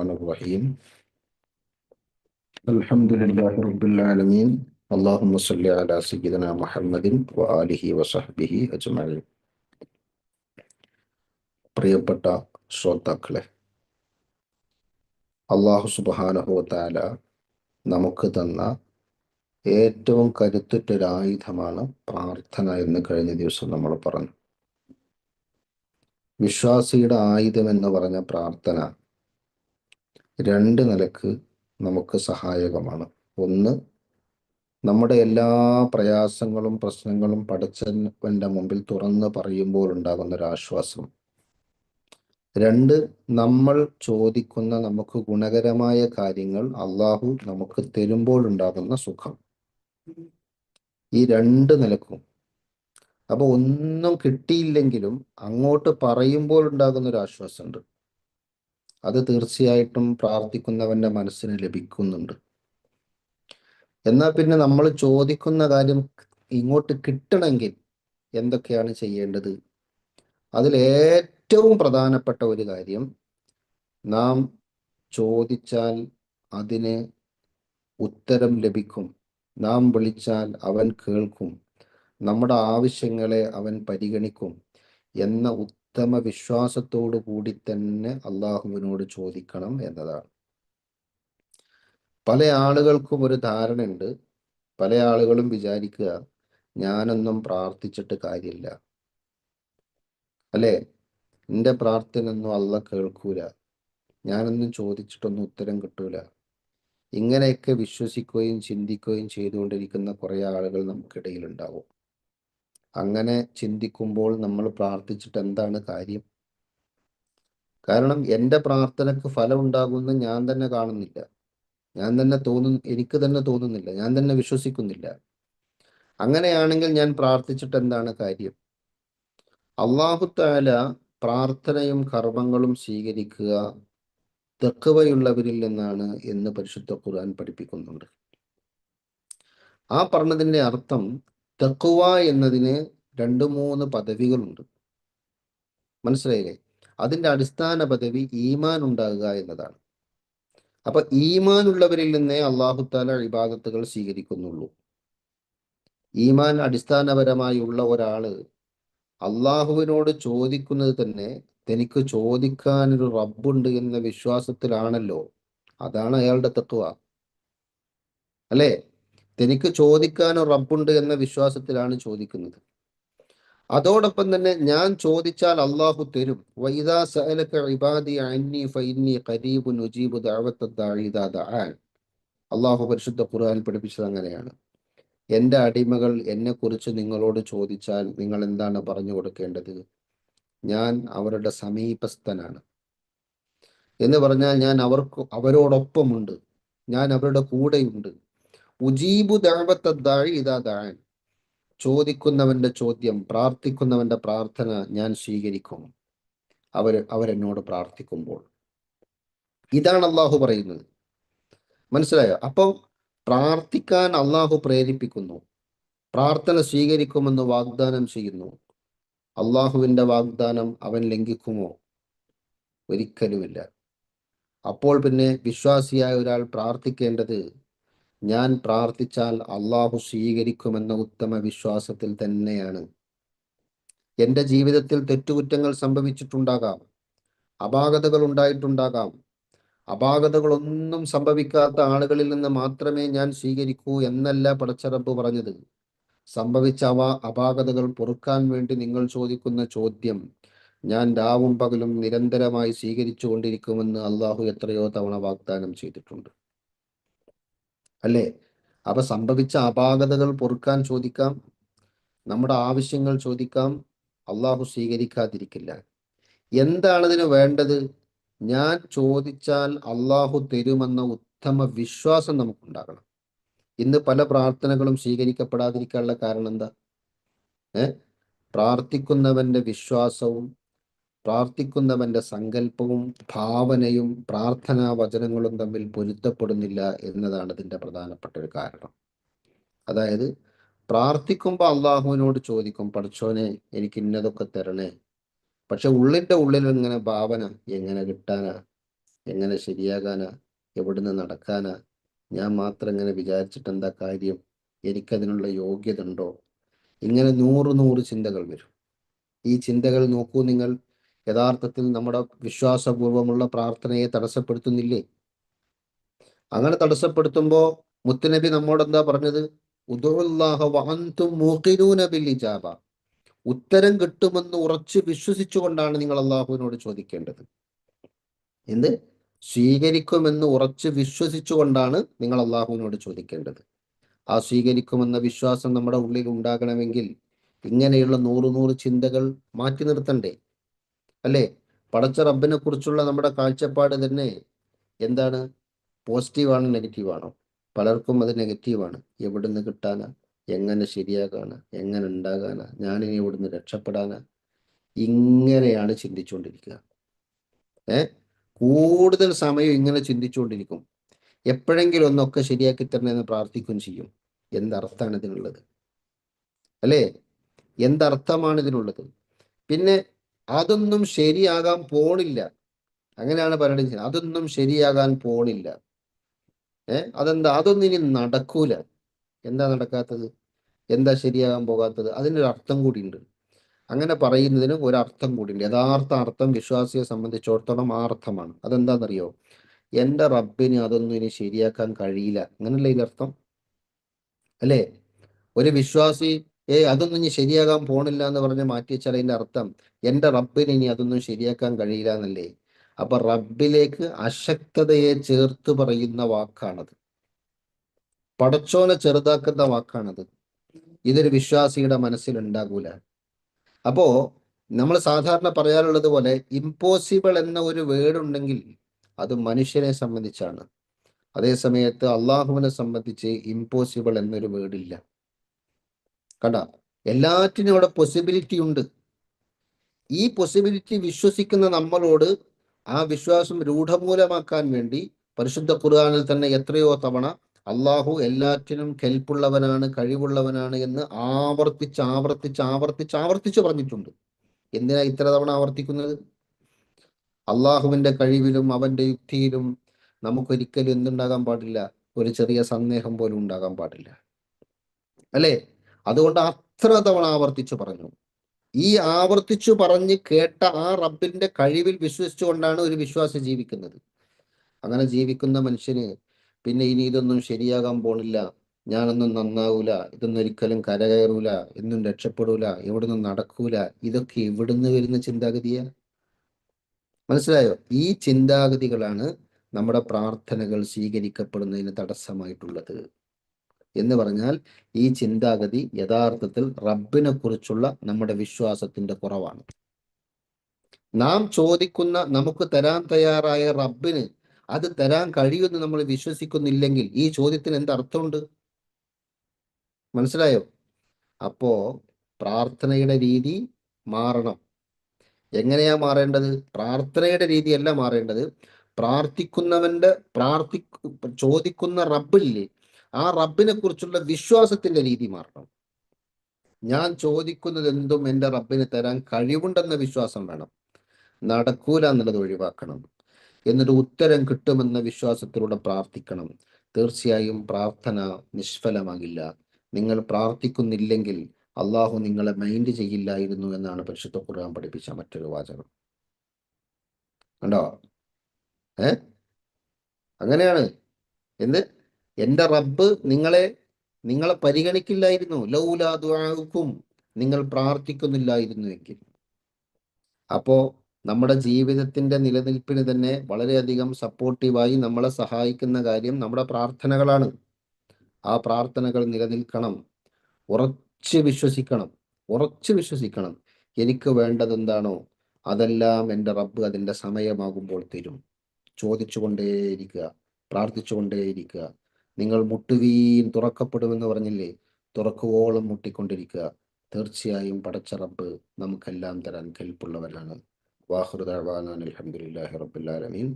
الرحمن الرحيم الحمد لله رب العالمين اللهم صل على سيدنا محمد وآله وصحبه أجمعين പ്രിയപ്പെട്ട ശ്രോതാക്കളെ അള്ളാഹു സുബാനഹുത്താല നമുക്ക് തന്ന ഏറ്റവും കരുത്തുറ്റൊരായുധമാണ് പ്രാർത്ഥന എന്ന് കഴിഞ്ഞ ദിവസം നമ്മൾ പറഞ്ഞു വിശ്വാസിയുടെ ആയുധം എന്ന് പറഞ്ഞ പ്രാർത്ഥന രണ്ട് നിലയ്ക്ക് നമുക്ക് സഹായകമാണ്. ഒന്ന് നമ്മുടെ എല്ലാ പ്രയാസങ്ങളും പ്രശ്നങ്ങളും പഠിച്ചവന്റെ മുമ്പിൽ തുറന്ന് പറയുമ്പോൾ ഉണ്ടാകുന്ന ഒരു ആശ്വാസം. രണ്ട് നമ്മൾ ചോദിക്കുന്ന നമുക്ക് ഗുണകരമായ കാര്യങ്ങൾ അള്ളാഹു നമുക്ക് തരുമ്പോൾ ഉണ്ടാകുന്ന സുഖം. ഈ രണ്ട് നിലക്കും. അപ്പൊ ഒന്നും കിട്ടിയില്ലെങ്കിലും അങ്ങോട്ട് പറയുമ്പോൾ ഉണ്ടാകുന്ന ഒരു ആശ്വാസമുണ്ട്. അത് തീർച്ചയായിട്ടും പ്രാർത്ഥിക്കുന്നവന്റെ മനസ്സിന് ലഭിക്കുന്നുണ്ട്. എന്നാൽ പിന്നെ നമ്മൾ ചോദിക്കുന്ന കാര്യം ഇങ്ങോട്ട് കിട്ടണമെങ്കിൽ എന്തൊക്കെയാണ് ചെയ്യേണ്ടത്? അതിലേറ്റവും പ്രധാനപ്പെട്ട ഒരു കാര്യം നാം ചോദിച്ചാൽ അതിന് ഉത്തരം ലഭിക്കും. നാം വിളിച്ചാൽ അവൻ കേൾക്കും. നമ്മുടെ ആവശ്യങ്ങളെ അവൻ പരിഗണിക്കും എന്ന ഉത്തമ വിശ്വാസത്തോടു കൂടി തന്നെ അള്ളാഹുവിനോട് ചോദിക്കണം എന്നതാണ്. പല ആളുകൾക്കും ഒരു ധാരണയുണ്ട്. പല ആളുകളും വിചാരിക്കുക ഞാനൊന്നും പ്രാർത്ഥിച്ചിട്ട് കാര്യമില്ല. അല്ലേ? എന്റെ പ്രാർത്ഥനയൊന്നും അല്ല കേൾക്കൂല. ഞാനൊന്നും ചോദിച്ചിട്ടൊന്നും ഉത്തരം കിട്ടൂല. ഇങ്ങനെയൊക്കെ വിശ്വസിക്കുകയും ചിന്തിക്കുകയും ചെയ്തുകൊണ്ടിരിക്കുന്ന കുറേ ആളുകൾ നമുക്കിടയിൽ ഉണ്ടാവും അങ്ങനെ ചിന്തിക്കുമ്പോൾ നമ്മൾ പ്രാർത്ഥിച്ചിട്ട് എന്താണ് കാര്യം? കാരണം എന്റെ പ്രാർത്ഥനക്ക് ഫലം ഉണ്ടാകുമെന്ന് ഞാൻ തന്നെ കാണുന്നില്ല. ഞാൻ തന്നെ തോന്നുന്നു എനിക്ക് തന്നെ തോന്നുന്നില്ല. ഞാൻ തന്നെ വിശ്വസിക്കുന്നില്ല. അങ്ങനെയാണെങ്കിൽ ഞാൻ പ്രാർത്ഥിച്ചിട്ട് എന്താണ് കാര്യം? അള്ളാഹുത്താല പ്രാർത്ഥനയും കർമ്മങ്ങളും സ്വീകരിക്കുക തെക്കുവയുള്ളവരിൽ നിന്നാണ് എന്ന് പരിശുദ്ധ ഖുർആൻ പഠിപ്പിക്കുന്നുണ്ട്. ആ പറഞ്ഞതിന്റെ അർത്ഥം തെക്കുവ എന്നതിന് രണ്ട് മൂന്ന് പദവികളുണ്ട്. മനസ്സിലായില്ലേ? അതിന്റെ അടിസ്ഥാന പദവി ഈമാൻ ഉണ്ടാകുക എന്നതാണ്. അപ്പൊ ഈമാൻ ഉള്ളവരിൽ നിന്നേ അള്ളാഹുത്താല ഇബാദത്തുകൾ സ്വീകരിക്കുന്നുള്ളൂ. ഈമാൻ അടിസ്ഥാനപരമായുള്ള ഒരാൾ അള്ളാഹുവിനോട് ചോദിക്കുന്നത് തന്നെ തനിക്ക് ചോദിക്കാനൊരു റബ്ബുണ്ട് എന്ന വിശ്വാസത്തിലാണല്ലോ. അതാണ് അയാളുടെ തത്വ അല്ലേ? തനിക്ക് ചോദിക്കാനോ റബ്ബുണ്ട് എന്ന വിശ്വാസത്തിലാണ് ചോദിക്കുന്നത്. അതോടൊപ്പം തന്നെ ഞാൻ ചോദിച്ചാൽ അള്ളാഹു തരും. അള്ളാഹു പരിശുദ്ധ ഖുർആൻ പഠിപ്പിച്ചത് അങ്ങനെയാണ്. എന്റെ അടിമകൾ എന്നെക്കുറിച്ച് നിങ്ങളോട് ചോദിച്ചാൽ നിങ്ങൾ എന്താണ് പറഞ്ഞു കൊടുക്കേണ്ടത്? ഞാൻ അവരുടെ സമീപസ്ഥനാണ്. എന്ന് പറഞ്ഞാൽ ഞാൻ അവർക്ക് അവരോടൊപ്പമുണ്ട്. ഞാൻ അവരുടെ കൂടെയുണ്ട്. ഉജീബു ദഅവത്തദ്ദാഴി ഇതാ ദാൻ ചോദിക്കുന്നവന്റെ ചോദ്യം പ്രാർത്ഥിക്കുന്നവന്റെ പ്രാർത്ഥന ഞാൻ സ്വീകരിക്കും. അവർ അവരെന്നോട് പ്രാർത്ഥിക്കുമ്പോൾ. ഇതാണ് അള്ളാഹു പറയുന്നത്. മനസ്സിലായോ? അപ്പോൾ പ്രാർത്ഥിക്കാൻ അള്ളാഹു പ്രേരിപ്പിക്കുന്നു. പ്രാർത്ഥന സ്വീകരിക്കുമെന്ന് വാഗ്ദാനം ചെയ്യുന്നു. അള്ളാഹുവിന്റെ വാഗ്ദാനം അവൻ ലംഘിക്കുമോ? ഒരിക്കലുമില്ല. അപ്പോൾ പിന്നെ വിശ്വാസിയായ ഒരാൾ പ്രാർത്ഥിക്കേണ്ടത് ഞാൻ പ്രാർത്ഥിച്ചാൽ അള്ളാഹു സ്വീകരിക്കുമെന്ന ഉത്തമ വിശ്വാസത്തിൽ തന്നെയാണ്. എന്റെ ജീവിതത്തിൽ തെറ്റുകുറ്റങ്ങൾ സംഭവിച്ചിട്ടുണ്ടാകാം. അപാകതകൾ ഉണ്ടായിട്ടുണ്ടാകാം. അപാകതകളൊന്നും സംഭവിക്കാത്ത ആളുകളിൽ നിന്ന് മാത്രമേ ഞാൻ സ്വീകരിക്കൂ എന്നല്ല പടച്ചറബ് പറഞ്ഞത്. സംഭവിച്ച അവ അപാകതകൾ പൊറുക്കാൻ വേണ്ടി നിങ്ങൾ ചോദിക്കുന്ന ചോദ്യം ഞാൻ രാവും പകലും നിരന്തരമായി സ്വീകരിച്ചു കൊണ്ടിരിക്കുമെന്ന് അള്ളാഹു എത്രയോ തവണ വാഗ്ദാനം ചെയ്തിട്ടുണ്ട്. അല്ലേ? അപ്പൊ സംഭവിച്ച അപാകതകൾ പൊറുക്കാൻ ചോദിക്കാം. നമ്മുടെ ആവശ്യങ്ങൾ ചോദിക്കാം. അള്ളാഹു സ്വീകരിക്കാതിരിക്കില്ല. എന്താണ് ഇതിന് വേണ്ടത്? ഞാൻ ചോദിച്ചാൽ അള്ളാഹു തരുമെന്ന ഉത്തമ വിശ്വാസം നമുക്കുണ്ടാകണം. ഇന്ന് പല പ്രാർത്ഥനകളും സ്വീകരിക്കപ്പെടാതിരിക്കാനുള്ള കാരണം എന്താ? ഏഹ് പ്രാർത്ഥിക്കുന്നവന്റെ വിശ്വാസവും പ്രാർത്ഥിക്കുന്നവന്റെ സങ്കല്പവും ഭാവനയും പ്രാർത്ഥനാ വചനങ്ങളും തമ്മിൽ പൊരുത്തപ്പെടുന്നില്ല എന്നതാണ് ഇതിന്റെ പ്രധാനപ്പെട്ട ഒരു കാരണം. അതായത് പ്രാർത്ഥിക്കുമ്പോൾ അള്ളാഹുവിനോട് ചോദിക്കും പഠിച്ചോനെ എനിക്ക് ഇന്നതൊക്കെ തരണേ. പക്ഷെ ഉള്ളിന്റെ ഉള്ളിൽ ഇങ്ങനെ ഭാവന എങ്ങനെ കിട്ടാനാ? എങ്ങനെ ശരിയാകാനാ? എവിടുന്ന് നടക്കാനാ? ഞാൻ മാത്രം ഇങ്ങനെ വിചാരിച്ചിട്ട് എന്താ കാര്യം? എനിക്കതിനുള്ള യോഗ്യത ഉണ്ടോ? ഇങ്ങനെ നൂറ് നൂറ് ചിന്തകൾ വരും. ഈ ചിന്തകൾ നോക്കൂ നിങ്ങൾ. യഥാർത്ഥത്തിൽ നമ്മുടെ വിശ്വാസപൂർവമുള്ള പ്രാർത്ഥനയെ തടസ്സപ്പെടുത്തുന്നില്ലേ? അങ്ങനെ തടസ്സപ്പെടുത്തുമ്പോൾ മുത്തുനബി നമ്മോട് എന്താ പറഞ്ഞത് ഉത്തരം കിട്ടുമെന്ന് ഉറച്ചു വിശ്വസിച്ചുകൊണ്ടാണ് നിങ്ങൾ അള്ളാഹുവിനോട് ചോദിക്കേണ്ടത്. എന്ത്? സ്വീകരിക്കുമെന്ന് ഉറച്ചു വിശ്വസിച്ചുകൊണ്ടാണ് നിങ്ങൾ അള്ളാഹുവിനോട് ചോദിക്കേണ്ടത്. ആ സ്വീകരിക്കുമെന്ന വിശ്വാസം നമ്മുടെ ഉള്ളിൽ ഉണ്ടാകണമെങ്കിൽ ഇങ്ങനെയുള്ള നൂറ് നൂറ് ചിന്തകൾ മാറ്റി നിർത്തണ്ടേ? അല്ലേ? പടച്ച റബ്ബിനെ കുറിച്ചുള്ള നമ്മുടെ കാഴ്ചപ്പാട് തന്നെ എന്താണ്? പോസിറ്റീവാണോ നെഗറ്റീവാണോ? പലർക്കും അത് നെഗറ്റീവാണ്. എവിടുന്ന് കിട്ടാനാ? എങ്ങനെ ശരിയാകാനാണ് എങ്ങനെ ഉണ്ടാകാനാ? ഞാനിനി എവിടുന്ന് രക്ഷപ്പെടാനാ? ഇങ്ങനെയാണ് ചിന്തിച്ചുകൊണ്ടിരിക്കുക. ഏ? കൂടുതൽ സമയം ഇങ്ങനെ ചിന്തിച്ചുകൊണ്ടിരിക്കും. എപ്പോഴെങ്കിലും ഒന്നൊക്കെ ശരിയാക്കി തരണമെന്ന് പ്രാർത്ഥിക്കുകയും ചെയ്യും. എന്തർത്ഥാണ് ഇതിനുള്ളത് അല്ലേ? എന്തർത്ഥമാണ് ഇതിനുള്ളത് പിന്നെ അതൊന്നും ശരിയാകാൻ പോണില്ല. അങ്ങനെയാണ് പറയുന്നത് അതൊന്നും ശരിയാകാൻ പോണില്ല. ഏ? അതെന്താ? അതൊന്നും ഇനി നടക്കൂല. എന്താ നടക്കാത്തത്? എന്താ ശരിയാകാൻ പോകാത്തത്? അതിനൊരു അർത്ഥം കൂടിയുണ്ട്. അങ്ങനെ പറയുന്നതിന് ഒരർത്ഥം കൂടിയുണ്ട്. യഥാർത്ഥ അർത്ഥം വിശ്വാസിയെ സംബന്ധിച്ചിടത്തോളം ആ അർത്ഥമാണ് അതെന്താണെന്നറിയോ എന്റെ റബ്ബിന് അതൊന്നും ഇനി ശരിയാക്കാൻ കഴിയില്ല. അങ്ങനല്ലേ ഇതിന്റെ അർത്ഥം അല്ലേ? ഒരു വിശ്വാസി ഏ അതൊന്നും ഇനി ശരിയാകാൻ പോണില്ല എന്ന് പറഞ്ഞ് മാറ്റി വെച്ചാൽ അതിന്റെ അർത്ഥം എന്റെ റബ്ബിന് ഇനി അതൊന്നും ശരിയാക്കാൻ കഴിയില്ല എന്നല്ലേ? അപ്പൊ റബ്ബിലേക്ക് അശക്തതയെ ചേർത്ത് പറയുന്ന വാക്കാണത്. പടച്ചോനെ ചെറുതാക്കുന്ന വാക്കാണത്. ഇതൊരു വിശ്വാസിയുടെ മനസ്സിൽ ഉണ്ടാകൂല. അപ്പോ നമ്മൾ സാധാരണ പറയാറുള്ളത് പോലെ ഇമ്പോസിബിൾ എന്ന ഒരു വേർഡ് ഉണ്ടെങ്കിൽ അത് മനുഷ്യനെ സംബന്ധിച്ചാണ്. അതേ സമയത്ത് അള്ളാഹുവിനെ സംബന്ധിച്ച് ഇമ്പോസിബിൾ എന്നൊരു വേർഡില്ല കണ്ട എല്ലാറ്റിനും അവിടെ പോസിബിലിറ്റി ഉണ്ട്. ഈ പോസിബിലിറ്റി വിശ്വസിക്കുന്ന നമ്മളോട് ആ വിശ്വാസം രൂഢമൂലമാക്കാൻ വേണ്ടി പരിശുദ്ധ ഖുർആാനിൽ തന്നെ എത്രയോ തവണ അള്ളാഹു എല്ലാറ്റിനും കെൽപ്പുള്ളവനാണ് കഴിവുള്ളവനാണ് എന്ന് ആവർത്തിച്ച് ആവർത്തിച്ച് ആവർത്തിച്ച് ആവർത്തിച്ച് പറഞ്ഞിട്ടുണ്ട്. എന്തിനാ ഇത്ര തവണ ആവർത്തിക്കുന്നത്? അള്ളാഹുവിന്റെ കഴിവിലും അവന്റെ യുക്തിയിലും നമുക്കൊരിക്കലും എന്തുണ്ടാകാൻ പാടില്ല? ഒരു ചെറിയ സന്ദേഹം പോലും ഉണ്ടാകാൻ പാടില്ല. അല്ലേ? അതുകൊണ്ട് അത്ര തവണ ആവർത്തിച്ചു പറഞ്ഞു. ഈ ആവർത്തിച്ചു പറഞ്ഞ് കേട്ട ആ റബ്ബിന്റെ കഴിവിൽ വിശ്വസിച്ചുകൊണ്ടാണ് ഒരു വിശ്വാസി ജീവിക്കുന്നത്. അങ്ങനെ ജീവിക്കുന്ന മനുഷ്യന് പിന്നെ ഇനി ഇതൊന്നും ശരിയാകാൻ പോണില്ല. ഞാനൊന്നും നന്നാവൂല. ഇതൊന്നും ഒരിക്കലും കരകയറൂല. എന്നും രക്ഷപ്പെടൂല. എവിടുന്നും നടക്കൂല. ഇതൊക്കെ എവിടുന്ന് വരുന്ന ചിന്താഗതിയാ? മനസ്സിലായോ? ഈ ചിന്താഗതികളാണ് നമ്മുടെ പ്രാർത്ഥനകൾ സ്വീകരിക്കപ്പെടുന്നതിന് തടസ്സമായിട്ടുള്ളത്. എന്ന് പറഞ്ഞാൽ ഈ ചിന്താഗതി യഥാർത്ഥത്തിൽ റബ്ബിനെ കുറിച്ചുള്ള നമ്മുടെ വിശ്വാസത്തിന്റെ കുറവാണ്. നാം ചോദിക്കുന്ന നമുക്ക് തരാൻ തയ്യാറായ റബ്ബിന് അത് തരാൻ കഴിയുമെന്ന് നമ്മൾ വിശ്വസിക്കുന്നില്ലെങ്കിൽ ഈ ചോദ്യത്തിന് എന്ത് അർത്ഥമുണ്ട്? മനസ്സിലായോ? അപ്പോ പ്രാർത്ഥനയുടെ രീതി മാറണം. എങ്ങനെയാ മാറേണ്ടത്? പ്രാർത്ഥനയുടെ രീതിയല്ല മാറേണ്ടത്. പ്രാർത്ഥിക്കുന്നവന്റെ പ്രാർത്ഥി ചോദിക്കുന്ന റബ്ബില്ലേ ആ റബ്ബിനെ കുറിച്ചുള്ള വിശ്വാസത്തിന്റെ രീതി മാറണം. ഞാൻ ചോദിക്കുന്നത് എന്തും എന്റെ റബ്ബിന് തരാൻ കഴിവുണ്ടെന്ന വിശ്വാസം വേണം. നടക്കൂല എന്നുള്ളത് ഒഴിവാക്കണം. എന്നിട്ട് ഉത്തരം കിട്ടുമെന്ന വിശ്വാസത്തിലൂടെ പ്രാർത്ഥിക്കണം. തീർച്ചയായും പ്രാർത്ഥന നിഷ്ഫലമാകില്ല. നിങ്ങൾ പ്രാർത്ഥിക്കുന്നില്ലെങ്കിൽ അള്ളാഹു നിങ്ങളെ മൈൻഡ് ചെയ്യില്ലായിരുന്നു എന്നാണ് പരിശുദ്ധ ഖുർആൻ പഠിപ്പിച്ച മറ്റൊരു വാചകം. കണ്ടോ? ഏ? അങ്ങനെയാണ്. എന്ത്? എന്റെ റബ്ബ് നിങ്ങളെ നിങ്ങളെ പരിഗണിക്കില്ലായിരുന്നു. ലൗലാദുക്കും നിങ്ങൾ പ്രാർത്ഥിക്കുന്നില്ലായിരുന്നുവെങ്കിൽ. അപ്പോ നമ്മുടെ ജീവിതത്തിന്റെ നിലനിൽപ്പിന് തന്നെ വളരെയധികം സപ്പോർട്ടീവായി നമ്മളെ സഹായിക്കുന്ന കാര്യം നമ്മുടെ പ്രാർത്ഥനകളാണ്. ആ പ്രാർത്ഥനകൾ നിലനിൽക്കണം. ഉറച്ച് വിശ്വസിക്കണം. ഉറച്ച് വിശ്വസിക്കണം. എനിക്ക് വേണ്ടത് എന്താണോ അതെല്ലാം എന്റെ റബ്ബ് അതിന്റെ സമയമാകുമ്പോൾ തരും. ചോദിച്ചുകൊണ്ടേയിരിക്കുക പ്രാർത്ഥിച്ചുകൊണ്ടേയിരിക്കുക. നിങ്ങൾ മുട്ടുവീൻ തുറക്കപ്പെടുമെന്ന് പറഞ്ഞില്ലേ? തുറക്കുവോളം മുട്ടിക്കൊണ്ടിരിക്കുക. തീർച്ചയായും പടച്ചറബ് നമുക്കെല്ലാം തരാൻ കെൽപ്പുള്ളവരാണ് വാഹൃദാൻ അലഹമുല്ലാ റബ്ബുല്ലാലമീൻ